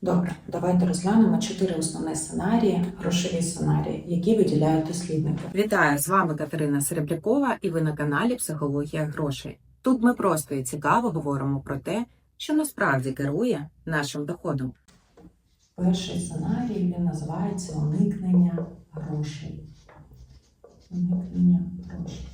Добре, давайте розглянемо чотири основні сценарії, грошові сценарії, які виділяють дослідники. Вітаю! З вами Катерина Серебрякова, і ви на каналі Психологія грошей. Тут ми просто і цікаво говоримо про те, що насправді керує нашим доходом. Перший сценарій він називається уникнення грошей. Уникнення грошей.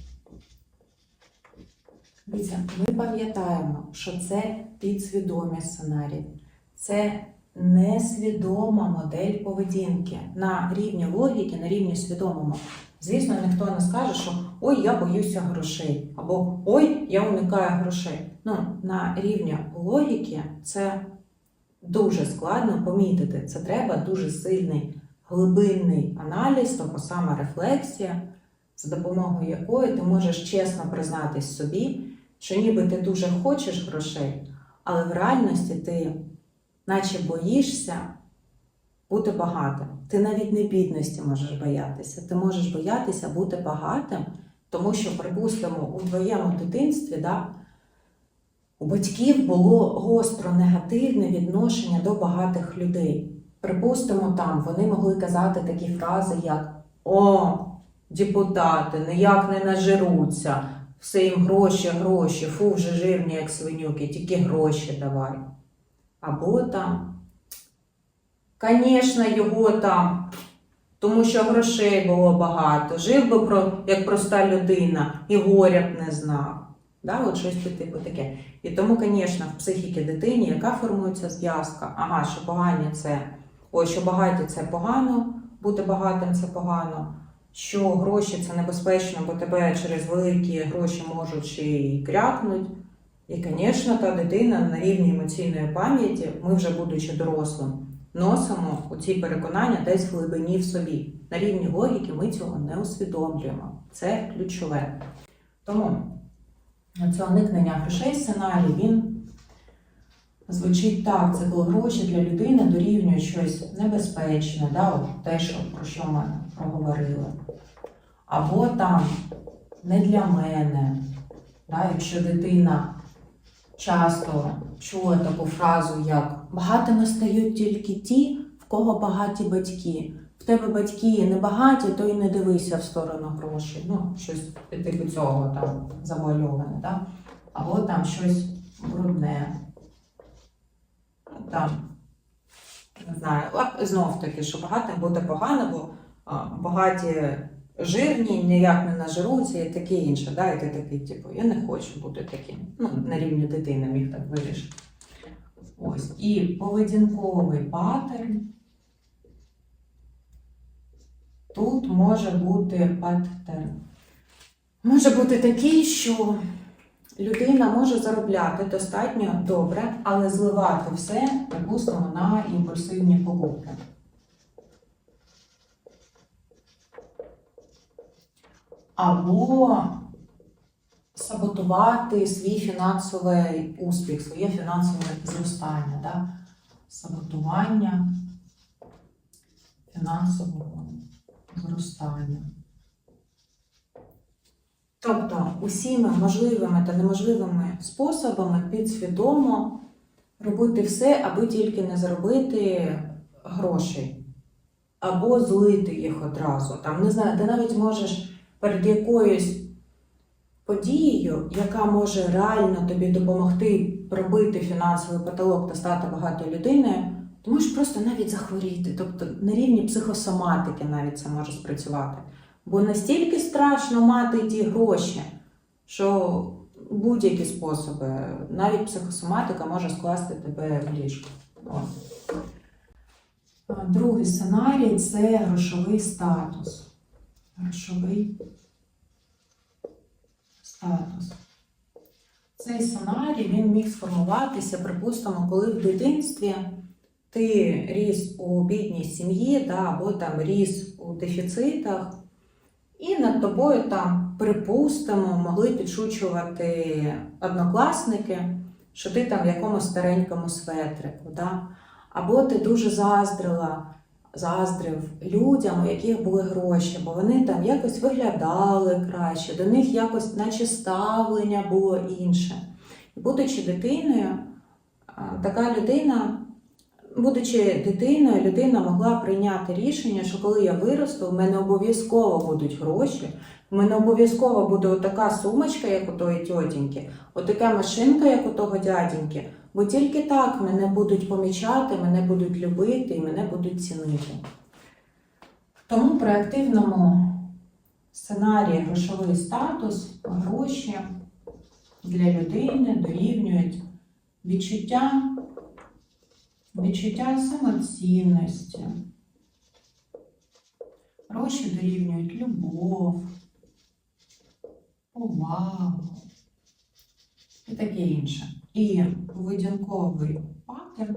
Дивіться, ми пам'ятаємо, що це підсвідомі сценарії. Це несвідома модель поведінки на рівні логіки, на рівні свідомому. Звісно, ніхто не скаже, що ой, я боюся грошей, або ой, я уникаю грошей. Ну, на рівні логіки це дуже складно помітити. Це треба дуже сильний глибинний аналіз, тобто саме рефлексія, за допомогою якої ти можеш чесно признатись собі, що ніби ти дуже хочеш грошей, але в реальності ти наче боїшся бути багатим. Ти навіть не бідності можеш боятися. Ти можеш боятися бути багатим, тому що, припустимо, у твоєму дитинстві, да, у батьків було гостро негативне відношення до багатих людей. Припустимо, там вони могли казати такі фрази, як О, депутати, ніяк не нажируться, все їм гроші, гроші, фу, вже жирні, як свинюки, тільки гроші давай. Або там, звісно, його там, тому що грошей було багато, жив би про, як проста людина і горя б не знав. Да, от щось типу таке. І тому, звісно, в психіки дитині, яка формується зв'язка, ага, що погані це, ой, що багаті це погано, бути багатим це погано, що гроші це небезпечно, бо тебе через великі гроші можуть й крякнуть. І, звісно, та дитина на рівні емоційної пам'яті, ми вже будучи дорослим, носимо у ці переконання десь в глибині в собі. На рівні логіки ми цього не усвідомлюємо. Це ключове. Тому це уникнення грошей сценарій, він звучить так: це коли гроші для людини дорівнюють щось небезпечне, да, от те, що, про що ми проговорили. Або там не для мене. Да, якщо дитина часто чує таку фразу, як багатими стають тільки ті, в кого багаті батьки. В тебе батьки не багаті, то й не дивися в сторону грошей. Ну, щось типу цього там завуальоване, да? або там щось брудне. Там, не знаю, знов таки, що багатим буде погано, бо багаті жирні, ніяк не нажируться і таке інше. Да? І ти такий, типу, я не хочу бути таким. Ну, на рівні дитини міг так вирішити. Ось. І поведінковий паттерн. Тут може бути паттерн. Може бути такий, що людина може заробляти достатньо добре, але зливати все, припустимо, на імпульсивні покупки. Або саботувати свій фінансовий успіх, своє фінансове зростання. Да? Саботування фінансового зростання. Тобто усіми можливими та неможливими способами підсвідомо робити все, аби тільки не заробити грошей, або злити їх одразу. Там, не знаю, ти навіть можеш перед якоюсь подією, яка може реально тобі допомогти пробити фінансовий потолок та стати багатою людиною, ти можеш просто навіть захворіти. Тобто на рівні психосоматики навіть це може спрацювати. Бо настільки страшно мати ті гроші, що будь-які способи, навіть психосоматика може скласти тебе в ліжко. Другий сценарій це грошовий статус. Грошовий статус. Цей сценарій він міг сформуватися, припустимо, коли в дитинстві ти ріс у бідній сім'ї, да, або там ріс у дефіцитах, і над тобою там, припустимо, могли підшучувати однокласники, що ти там в якомусь старенькому светрику. Да? Або ти дуже заздрила, заздрив людям, у яких були гроші, бо вони там якось виглядали краще, до них якось, наче ставлення було інше. Будучи дитиною, така людина будучи дитиною, людина могла прийняти рішення, що коли я виросту, в мене обов'язково будуть гроші, в мене обов'язково буде така сумочка, як у тої тьотіньки, отака машинка, як у того дядіньки. Бо тільки так мене будуть помічати, мене будуть любити і мене будуть цінити. Тому при активному сценарії грошовий статус, гроші для людини дорівнюють відчуття, відчуття самоцінності. Гроші дорівнюють любов, повагу і таке інше. І поведінковий паттерн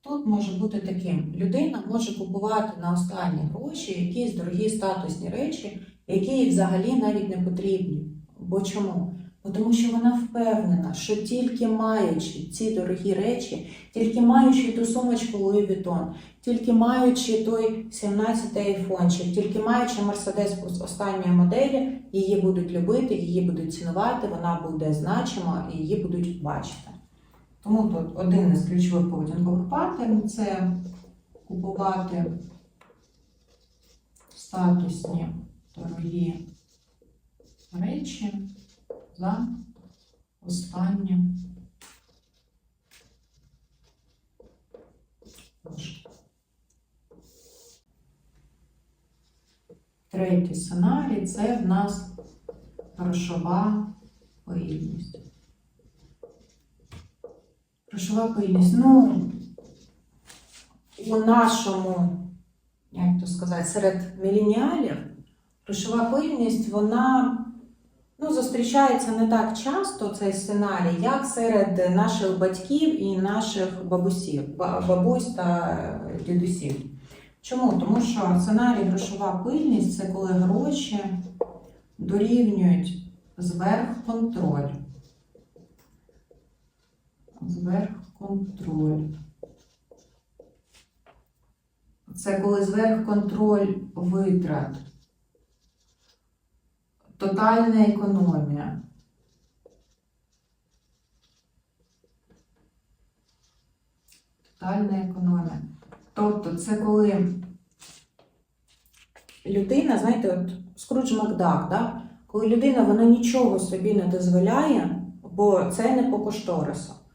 тут може бути таким: людина може купувати на останні гроші якісь дорогі статусні речі, які їй взагалі навіть не потрібні. Бо чому? Бо Тому що вона впевнена, що тільки маючи ці дорогі речі, тільки маючи ту сумочку Louis Vuitton, тільки маючи той 17 айфончик, тільки маючи Мерседес останньої моделі, її будуть любити, її будуть цінувати, вона буде значима і її будуть бачити. Тому тут один із ключових поведінкових паттернів це купувати статусні дорогі речі за останні. Третій сценарій це в нас грошова пильність. Грошова пильність. Ну, у нашому, як то сказати, серед міленіалів грошова пильність, вона ну, зустрічається не так часто цей сценарій, як серед наших батьків і наших бабусів, бабусь та дідусів. Чому? Тому що сценарій грошова пильність це коли гроші дорівнюють зверхконтроль. Зверхконтроль. Це коли зверхконтроль витрат. Тотальна економія. Тотальна економія. Тобто, це коли людина, знаєте, от Скрудж Макдак, да? коли людина вона нічого собі не дозволяє, бо це не по кошторису.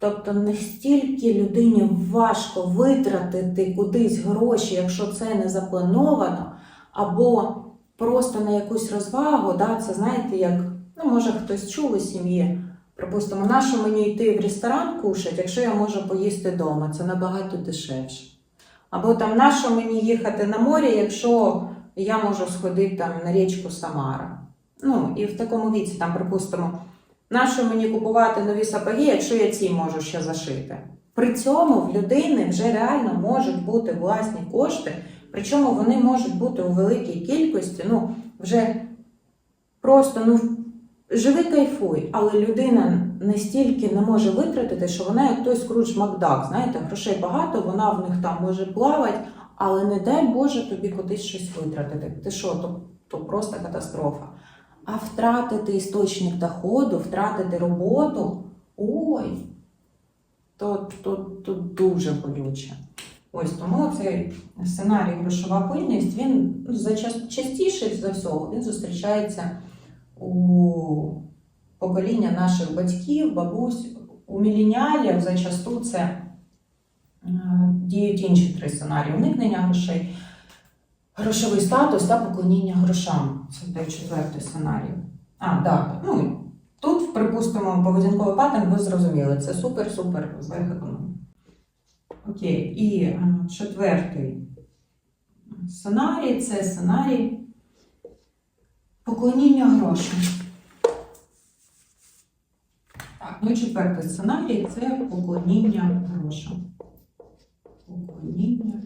Тобто настільки людині важко витратити кудись гроші, якщо це не заплановано, або просто на якусь розвагу, да, це знаєте, як, ну, може хтось чув у сім'ї, припустимо, на що мені йти в ресторан кушати, якщо я можу поїсти вдома, це набагато дешевше. Або там, на що мені їхати на море, якщо я можу сходити там на річку Самара. Ну, і в такому віці, там, припустимо, на що мені купувати нові сапоги, якщо я ці можу ще зашити. При цьому в людини вже реально можуть бути власні кошти, причому вони можуть бути у великій кількості, ну, вже просто ну, живи кайфуй, але людина настільки не може витратити, що вона як той скрудж Макдак, знаєте, грошей багато, вона в них там може плавати, але не дай Боже тобі кудись щось витратити. Ти що, то, то просто катастрофа. А втратити істочник доходу, втратити роботу, ой, то, то, то дуже болюче. Ось тому цей сценарій грошова пильність, він ну, за час, частіше за всього він зустрічається у покоління наших батьків, бабусь, у міленіалів зачасту це е, діють інші три сценарії: уникнення грошей, грошовий статус та поклоніння грошам. Це четвертий сценарій. А, так. Ну, тут, припустимо, поведінковий паттерн, ви зрозуміли, це супер-супер зверхекономія. Окей, і е, четвертий сценарій це сценарій поклоніння грошам. Так, ну і четвертий сценарій це поклоніння грошам. Поклоніння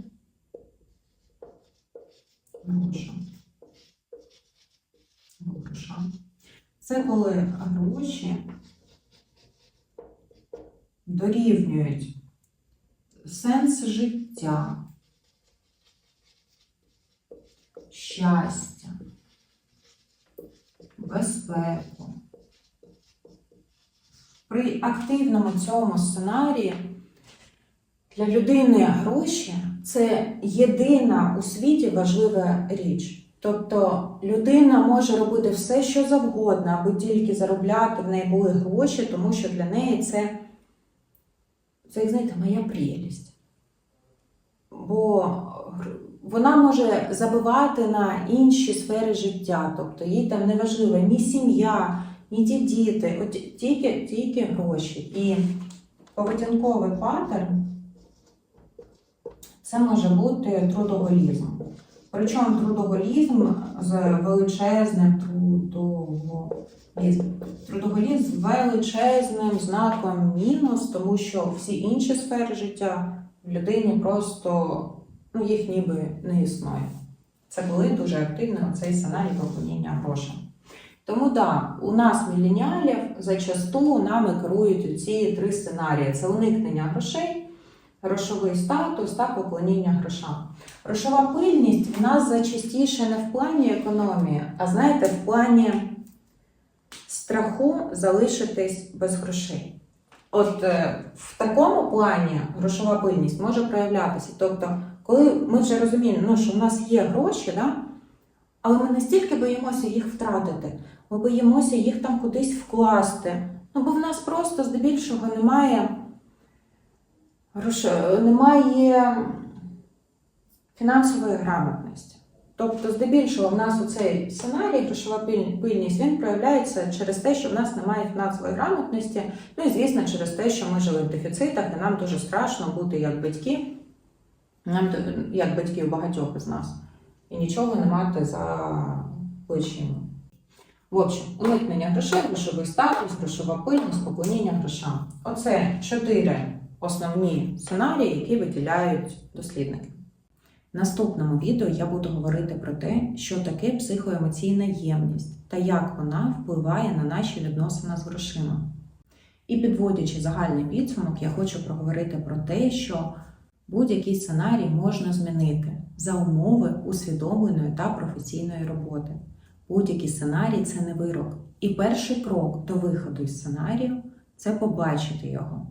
Грошам. Це коли гроші дорівнюють сенс життя, щастя, безпеку. При активному цьому сценарії Для людини гроші це єдина у світі важлива річ. Тобто людина може робити все, що завгодно, аби тільки заробляти в неї були гроші, тому що для неї це, це знаєте, моя прелість. Бо вона може забивати на інші сфери життя, тобто їй там не важлива ні сім'я, ні ті діти, от тільки, тільки гроші. І поведінковий паттерн це може бути трудоголізм. Причому трудоголізм з величезним трудоголізм. Трудоголізм з величезним знаком мінус, тому що всі інші сфери життя в людині просто ну, їх ніби не існує. Це коли дуже активний цей сценарій поклоніння грошам. Тому да, у нас, міленіалів, зачасту нами керують ці три сценарії: це уникнення грошей, грошовий статус та поклоніння грошам. Грошова пильність в нас зачастіше не в плані економії, а знаєте, в плані страху залишитись без грошей. От е, в такому плані грошова пильність може проявлятися. Тобто, коли ми вже розуміємо, ну, що в нас є гроші, да? але ми настільки боїмося їх втратити, ми боїмося їх там кудись вкласти. Ну, бо в нас просто здебільшого немає, грош... немає фінансової грамотності. Тобто, здебільшого, в нас оцей сценарій, грошова пильність, він проявляється через те, що в нас немає фінансової грамотності, ну і звісно, через те, що ми жили в дефіцитах, і нам дуже страшно бути як батьки, нам як батьків багатьох із нас, і нічого не мати за плечима. В общем, уникнення грошей, грошовий статус, грошова пильність, поклоніння грошам. Оце чотири основні сценарії, які виділяють дослідники. В наступному відео я буду говорити про те, що таке психоемоційна ємність та як вона впливає на наші відносини з грошима. І підводячи загальний підсумок, я хочу проговорити про те, що будь-який сценарій можна змінити за умови усвідомленої та професійної роботи. Будь-який сценарій це не вирок. І перший крок до виходу із сценарію це побачити його.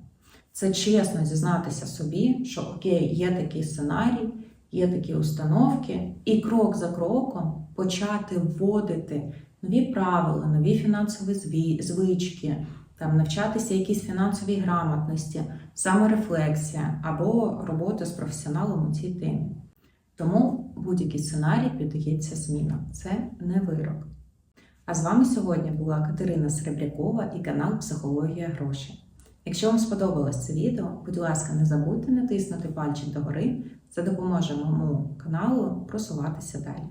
Це чесно зізнатися собі, що окей, є такий сценарій, є такі установки, і крок за кроком почати вводити нові правила, нові фінансові звички, там навчатися якійсь фінансовій грамотності, саморефлексія або робота з професіоналом у цій темі. Тому будь-який сценарій піддається змінам. Це не вирок. А з вами сьогодні була Катерина Серебрякова і канал Психологія грошей. Якщо вам сподобалось це відео, будь ласка, не забудьте натиснути пальчик догори. Це допоможе моєму каналу просуватися далі.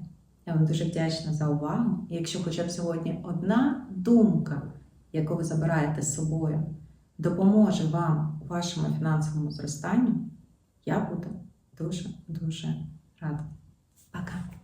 Я вам дуже вдячна за увагу. І якщо хоча б сьогодні одна думка, яку ви забираєте з собою, допоможе вам у вашому фінансовому зростанню, я буду дуже дуже рада. Пока!